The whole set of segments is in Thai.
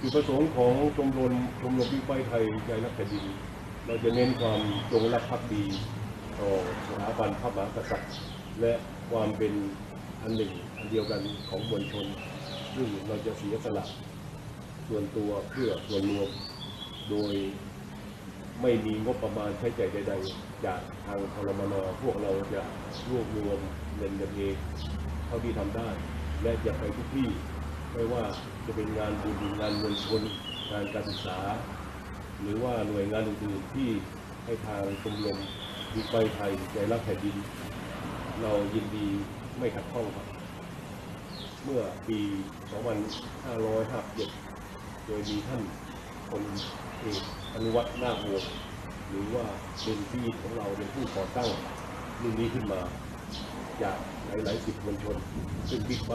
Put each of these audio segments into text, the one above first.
จุดประสงค์ของชมรมชมรมวิ่งไปไทยใจรักแผ่นดินเราจะเน้นความจงรักภักดีต่อสถาบันพระมหากษัตริย์ และความเป็นอันหนึ่งอันเดียวกันของมวลชนซึ่งเราจะเสียสละส่วนตัวเพื่อส่วนรวม โดยไม่มีงบประมาณใช้ใจ่ายใด ๆ จากทางพลมนพวกเราจะรวบรวมเงินกันเองเท่าที่ทำได้ และจะไปทุกที่ ไม่ว่าจะเป็นงานบุญงานมวลชนงานการศึกษา หรือว่าหน่วยงานอื่นๆที่ให้ทางชมรมดีไปไทยใจรักแผ่นดิน เรายินดีไม่ขัดข้องครับ เมื่อปี 2557 โดยมีท่านพลเอกอนุวัฒน์นาควงหรือว่าเป็นพี่ของเราเป็นผู้ก่อตั้งรุ่นนี้ขึ้นมา จากหลายๆสิบมวลชน ซึ่งบิ๊กไบ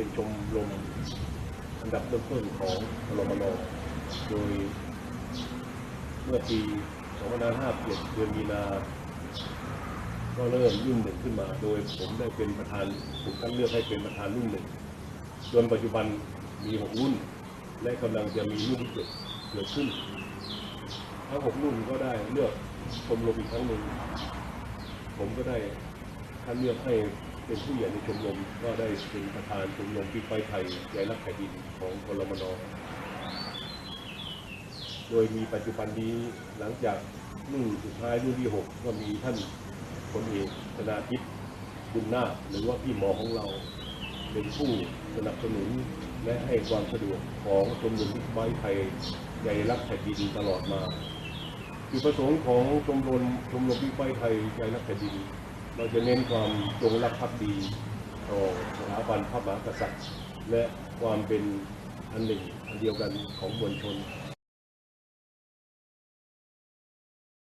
เป็นชมรมอันดับต้นๆของพลมนโดยเมื่อปี2557เดือนมีนาก็เริ่มรุ่นหนึ่งขึ้นมา โดยผมได้เป็นประธานถูกคัดเลือกให้เป็นประธานรุ่นหนึ่งจนปัจจุบันมีหกรุ่น และกำลังจะมีรุ่นที่เกิดเกิดขึ้น ทั้งหกรุ่นก็ได้เลือกชมรมอีกครั้งหนึ่ง ผมก็ได้คัดเลือกให้ เป็นผู้ใหญ่ในชมรมก็ได้เป็นประธานชมรมปีไฟไทยใหญ่รักแผ่นดินของกรมนโดยมีปัจจุบันนี้หลังจากรุ่นสุดท้ายรุ่นที่หกก็มีท่านพลเอกธนาทิพย์บุญนาคหรือว่าพี่หมอของเรา เป็นผู้สนับสนุนและให้ความสะดวกของชมรมบิ๊กไบไทยใหญ่รักแผ่นดินตลอดมาจุดประสงค์ของชมรมชมรมบิ๊กไบไทยใจรักแผ่นดิน เราจะเน้นความจงรักภักดีต่อสถาบันพระมหากษัตริย์ และความเป็นอันหนึ่งอันเดียวกันของมวลชน